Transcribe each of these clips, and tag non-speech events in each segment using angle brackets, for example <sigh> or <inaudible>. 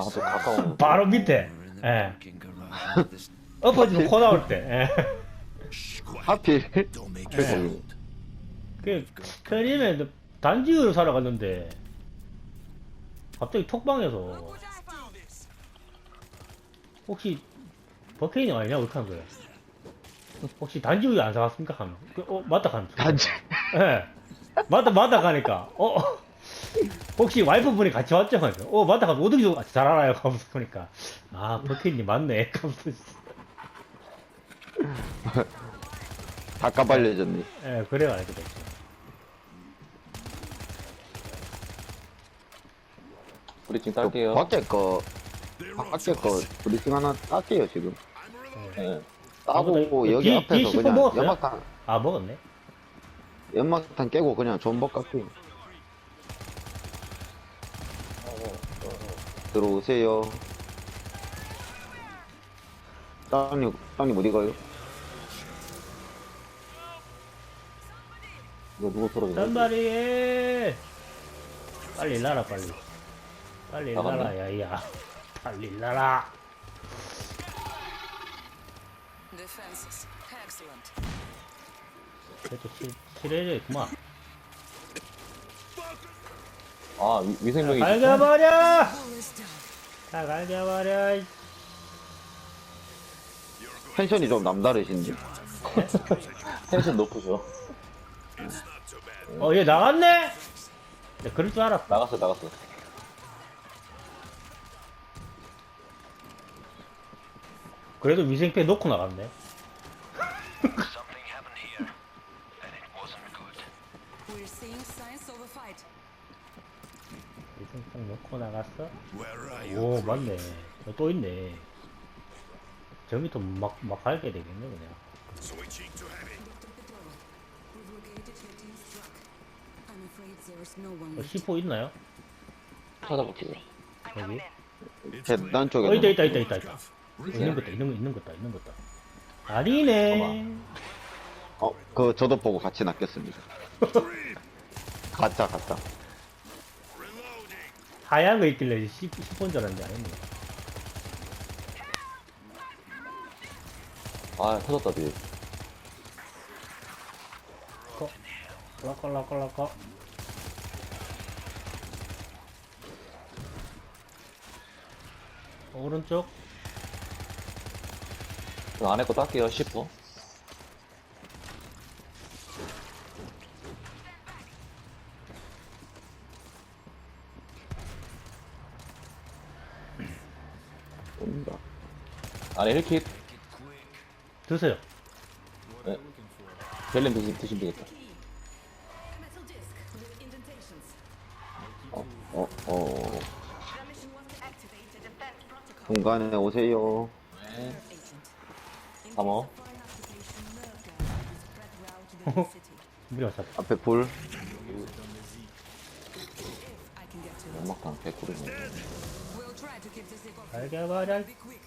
아, 또 가까운. <laughs> 바로 밑에. 예. 엎어지면 코 나올 때. 예. 하필 <laughs> 네. 거기 그, 편의점에 단지를 사러 갔는데, 갑자기 톡방에서, 혹시, 버케인이 아니냐? 이렇게 하는 거예요. 혹시 단지우유 안 사갔습니까? 하면. 그, 어, 맞다 하면. 단지 예. 맞다, 맞다 가니까, 어, 어. 혹시 와이프분이 같이 왔죠? 하면서, 어, 맞다 가면 오등이 같이 잘 알아요. <laughs> 하면서 보니까, 아, 버케인이 맞네. <laughs> 하면서, 다 까발려졌네. 예, 그래가 알게 됐죠. 브리칭 딸게요. 밖에 거 밖에 거 브리핑 하나 딸게요 지금. 네. 따고 아무튼 여기 뒤- 뒤 앞에서 씹어 그냥 먹었어요? 연막탄 아, 먹었네. 연막탄 깨고 그냥 존버 깎고 들어오세요. 땅님 땅님 어디 가요? 이거 누구 떨어지냐? 단발이 빨리 일나라 빨리 빨리 일나라 나갔네. 야야 빨리 Defenses. Excellent. 그래도 칠해져 그만 아, 위, 위생병이. 갈겨버려. 다 갈겨버려 텐션이 좀 남다르신데. 텐션 높으셔. 어 얘 나갔네 네, 그럴 줄 알았어 나갔어, 나갔어. 그래도 위생패 놓고 나갔네 Something happened here, and it wasn't good. We're seeing signs of a fight. 위생패 놓고 나갔어 오 맞네 어, 또 있네 저 밑에 막, 막 갈게 되겠네 그냥 어, left. C4 있나요? 찾아볼게요. 여기? 계단 쪽에. 어 있다 있다 있다 있다 있다 있는 것다 있는 거 있는 것다 있는 것다 아니네 어, 그 저도 보고 같이 낚였습니다. 가짜 가짜. 하얀 거 있길래 10, 10번 줄 알았는데 아니네 아, 터졌다, 뒤. 락걸락걸락걸 오른쪽 그럼 안에 거 딸게요, 10분. 온다. 안에 1킷. 드세요 네. 벨린 드시, 드시면 되겠다. Metal disc with indentations. 어, 어, 어. The mission was to activate the defense protocol. 중간에 오세요. Agent. 3호. Foreign occupation nerve gas will spread throughout the city. 무리 왔다 앞에 불. If I can get to it. 연막탄 100구리네. Be quick.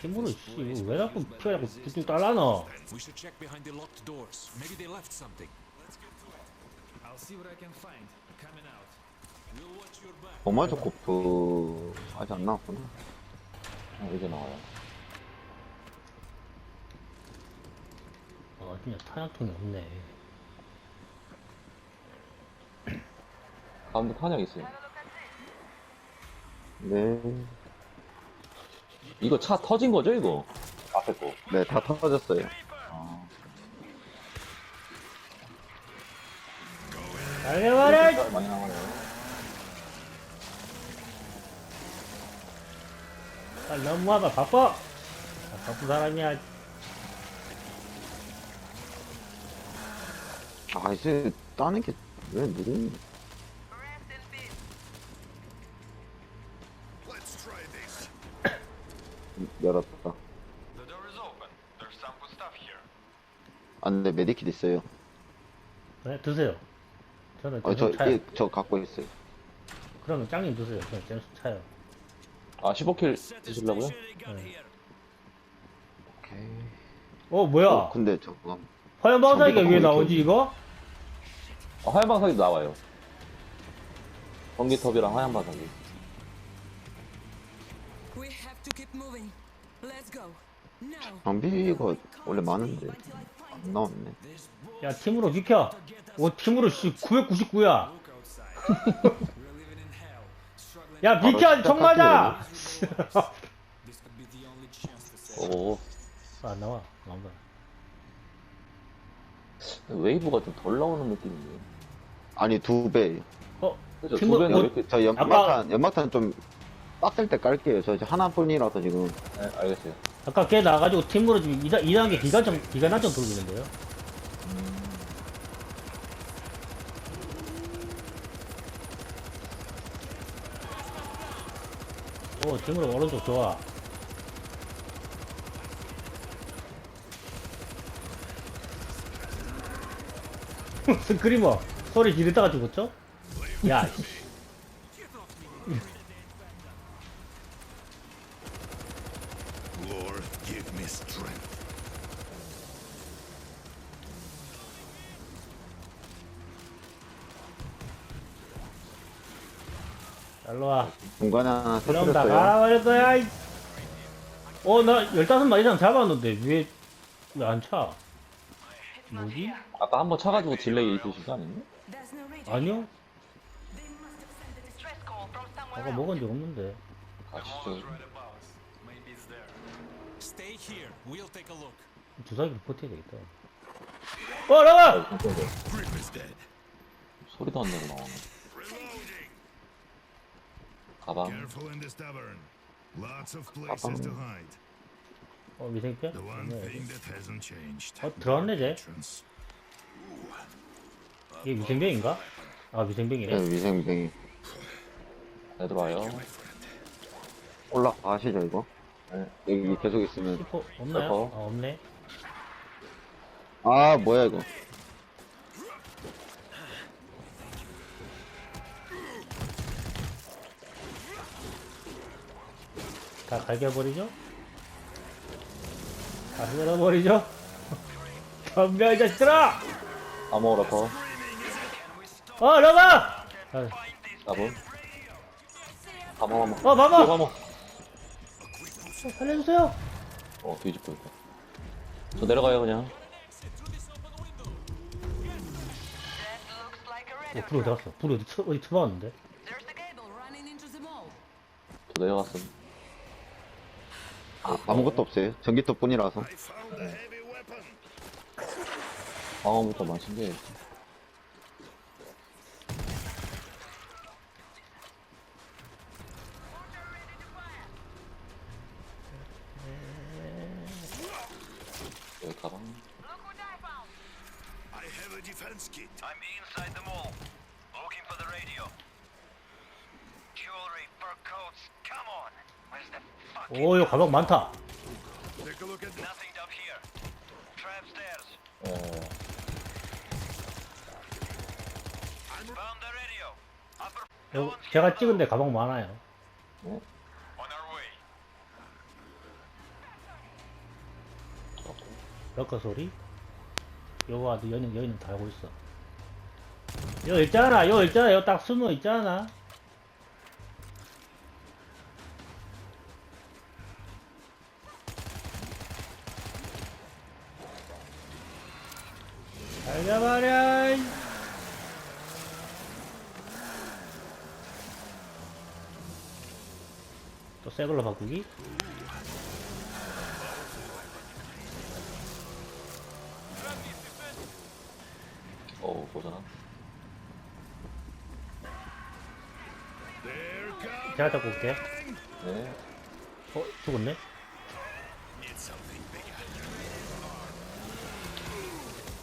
팀으로 씨왜 자꾸 피가 자꾸 뚝뚝 달라너 We should check behind the locked doors. Maybe they left something. I'll see what I can find. Coming out. We'll watch your back. 도마조코프 아직 안 나왔구나. 어, 이제 나와요. 아 진짜 탄약통이 없네 가운데 탄약 있어요. 네. 이거 차 터진 거죠, 이거? 앞에 거. 네, 다 터졌어요. 알게바랄 많이 나와요. 빨리 너무하다 바빠 아, 바쁜 사람이야 아, 이제 따는 게 왜 느리 Let's try this. 열었다. The door is open. There's some good stuff here. 아, 근데 메디킷 있어요. 네, 드세요 저는 어, 저, 좀 차요 이, 저 갖고 있어요. 그러면 짱님 드세요 저는 잼수 차요 아, 15킬 드시려고요? 오케이. 어 뭐야 어, 근데 저거, 화염 방사기가 저기가 왜 나오지 이거? 아, 하얀 방사기도 나와요. 전기톱이랑 하얀 바닥이. We have to keep moving. Let's go. Now. 장비가 원래 많은데 안 나왔네. 야 팀으로 비켜 오 팀으로 씨 999야 Look outside. We're living in hell. Struggling. 야 비켜 총 맞아. 오, 아, 안 나와 나온다 웨이브가 좀 덜 나오는 느낌이네요. 아니 두 배. 어 그죠? 팀으로- 두 배는 어, 왜 이렇게, 저 연막탄 연막탄 좀 빡셀 때 깔게요. 저 이제 하나뿐이라서 지금 네, 알겠어요. 아까 걔 나가지고 팀으로 지금 2단, 2단계 기관점 기관단점 돌고 있는데요 오 팀으로 오른쪽 좋아 <laughs> 스크리머 소리 지르다가 죽었죠? 야 <laughs> 씨. Lord, give me strength. 일로와 중간에 하나 그럼 다 터뜨렸어요. 가버릴 거야. 이. 어, 나 15마리 이상 잡았는데 왜, 왜안 차? 뭐지? 아까 한 번 차가지고 딜레이 있으신 거 아니에요? There's no radio. 아니요? They must have sent a distress call from somewhere 아까 else. 먹은 적 없는데. 가시죠. Right about. Maybe it's there. Stay here. We'll take a look. 주사기로 버텨야 되겠다. 어, 나가! Grip is dead. 소리도 안 내고 나오네. Reloading. 가방. Careful in this tavern. Lots of places to hide. 어, 미생병? The one 네. thing that hasn't changed. 어, 들어왔네, 쟤. Entrance. 이게 미생병인가? 아, 네, 미생병이네. 위생병이 애들 와요. 올라가시죠 이거. 네. 여기 계속 있으면 시포 없나요? 슈퍼. 아, 없네. 아 뭐야 이거. 다 갈겨버리죠? 다 쓸어버리죠? 덤벼, 이 자식들아! 아모라 더. 어, 나가! 아. 가방 한 번. 어, 봐봐! 어, 살려주세요! 어, 뒤집고 있다. 저 내려가요, 그냥. 어, 불이 어디 갔어? 불이 어디, 쳐, 어디 mall. 저 내려갔음. 아무것도 없어요. 전기톱뿐이라서. Weapon. 방어부터만 챙겨 가방. I have a defense kit. I'm inside the mall. Looking for the radio. Jewelry, fur coats. Come on. Where's the fucking 오, 이거 가방 많다. Take a look at Nothing up here. Trap stairs. 어, Found the radio. Upper 요, 제가 찍은 데 가방 많아요. on 럭커 소리? 아주 여는, 여인은 다 알고 있어. 요 있잖아, 요 있잖아, 요딱 숨어 있잖아. 살려버려! 이. 또 새 걸로 바꾸기? 제가 잡고 올게. 네. 어, 죽었네? Bigger.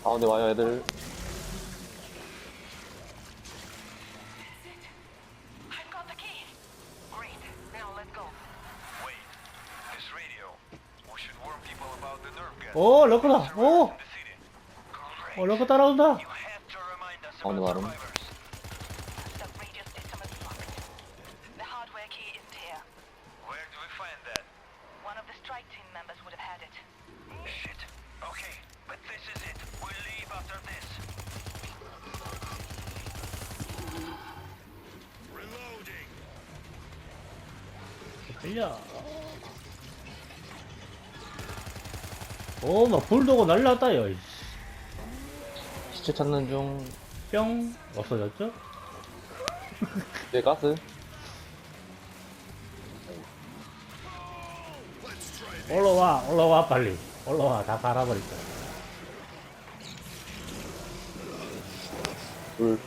가운데 와요, 애들. I've got the key. Great. Now let's go. Wait. This radio. We should warn people about the nerve gas 오, 럭커다! 오! the city. 어, 럭커 따라온다! You have to remind us 가운데 about 와름. survivors. The radio system is locked. The hardware key isn't here. Where do we find that? One of the strike team members would have had it. Shit. Okay, but this is it. We'll leave after this. 끌려. 오, 막 불도고 날라다요. 이씨. 시체 찾는 중. 뿅 없어졌죠? 네, 가스. 올라와, 올라와 빨리. 올라와, 다 갈아버릴까. 불.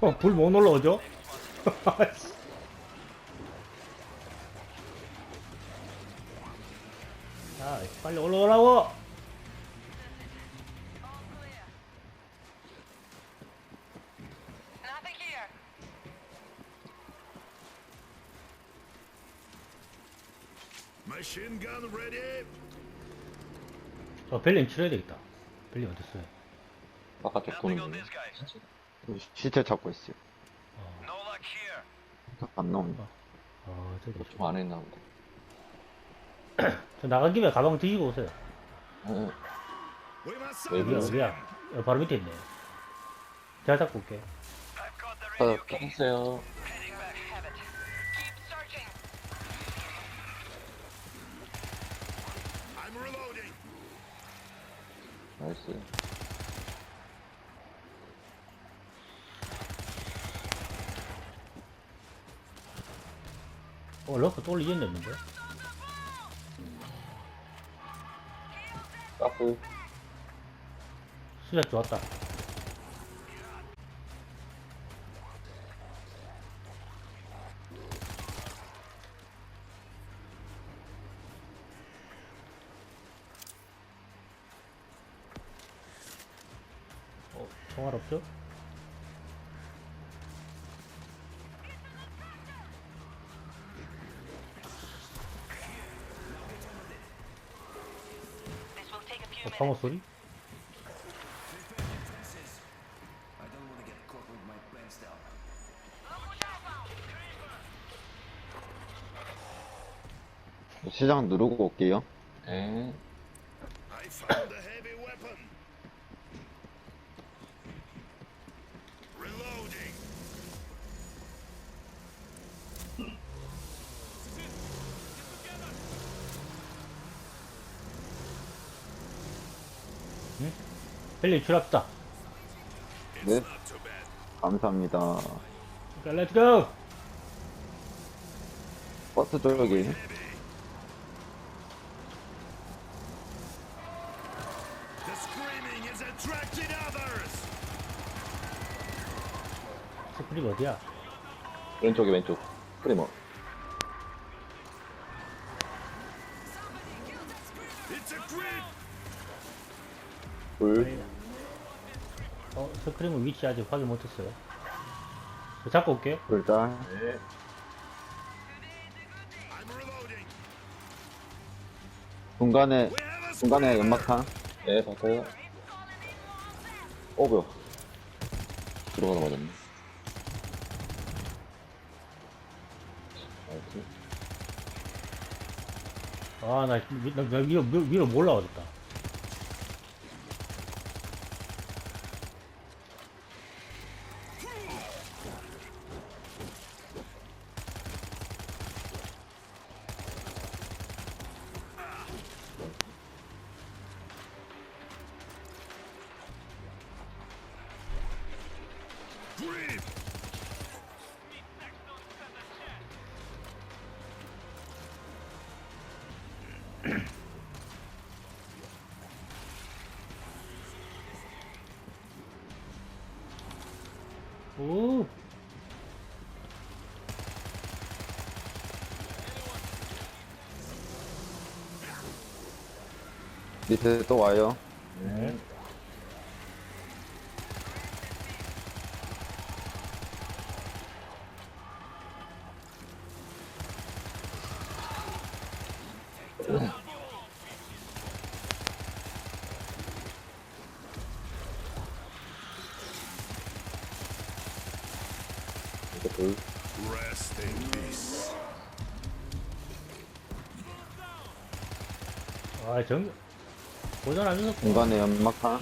어, 불 못 올라오죠? <laughs> 자, 빨리 올라오라고! Nothing here. Machine gun ready. 저 벨린 치러야 되겠다. 벨린 어딨어요? 바깥쪽 Nothing 도는 guys. 시체 찾고 있어요. No luck here. 안 나온다. 어, 저기. 좀 안에 있나 보다. 저 나간 김에 가방 뒤지고 오세요. 응, must Maybe 어디야. 여기 바로 밑에 있네. 제가 잡고 올게. I'm reloading. 나이스. 어, 러프 또 올리겠는데? 가스. 수작 좋았다. 어, 총알 없죠? 어. 방어 소리? I don't want to get caught with my pants down. 시장 누르고 올게요. 네. I found a heavy weapon. Reloading. 벨리 줄었다. 네. 감사합니다. 자, 렛츠고! 버스 others. 스프링 어디야? 왼쪽에 왼쪽. 프리머. 어, 스크림은 위치 아직 확인 못했어요. 저 잡고 올게. 불달. 네. 중간에 중간에 연막탄. 네, 봤어요. 어, 뭐야. 들어가다 맞았네. 나이스. 아, 나, 위- 나, 나 위로, 위로, 위로 못 올라가겠다. <clears throat> 오! 밑에 또 와요. 아, 전, 고전하면서. 중간에 연막하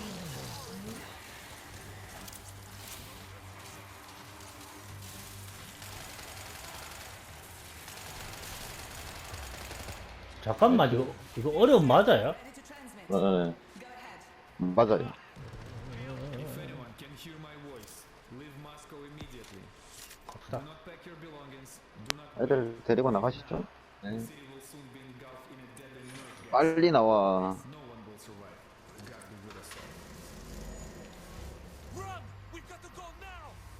잠깐만, 이거, 이거 어려움 맞아요? 네. 맞아요 If anyone can hear my voice, leave Moscow immediately. Do 갑시다. not pack your belongings. Do not 애들 데리고 나가시죠 네. 빨리 나와.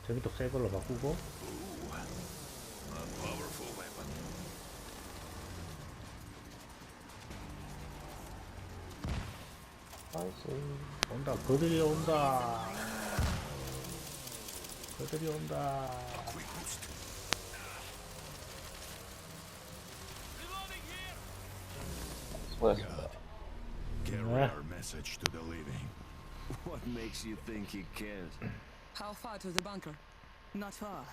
저기도 새 걸로 바꾸고. 온다 그들이 온다 그들이 온다 Carry our message to the living. What makes you think he cares? How far to the bunker? Not far.